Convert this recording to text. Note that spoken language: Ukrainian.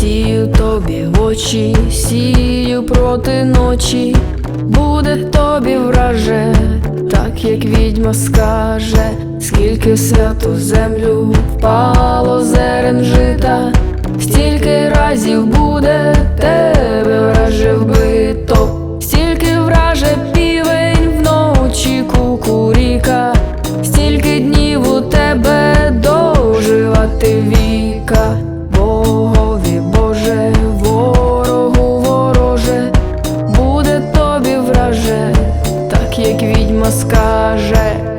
сію тобі в очі, сію проти ночі, буде тобі враже, так як відьма скаже, скільки святу землю впало зерен жита, стільки разів буде те. Відьма скаже.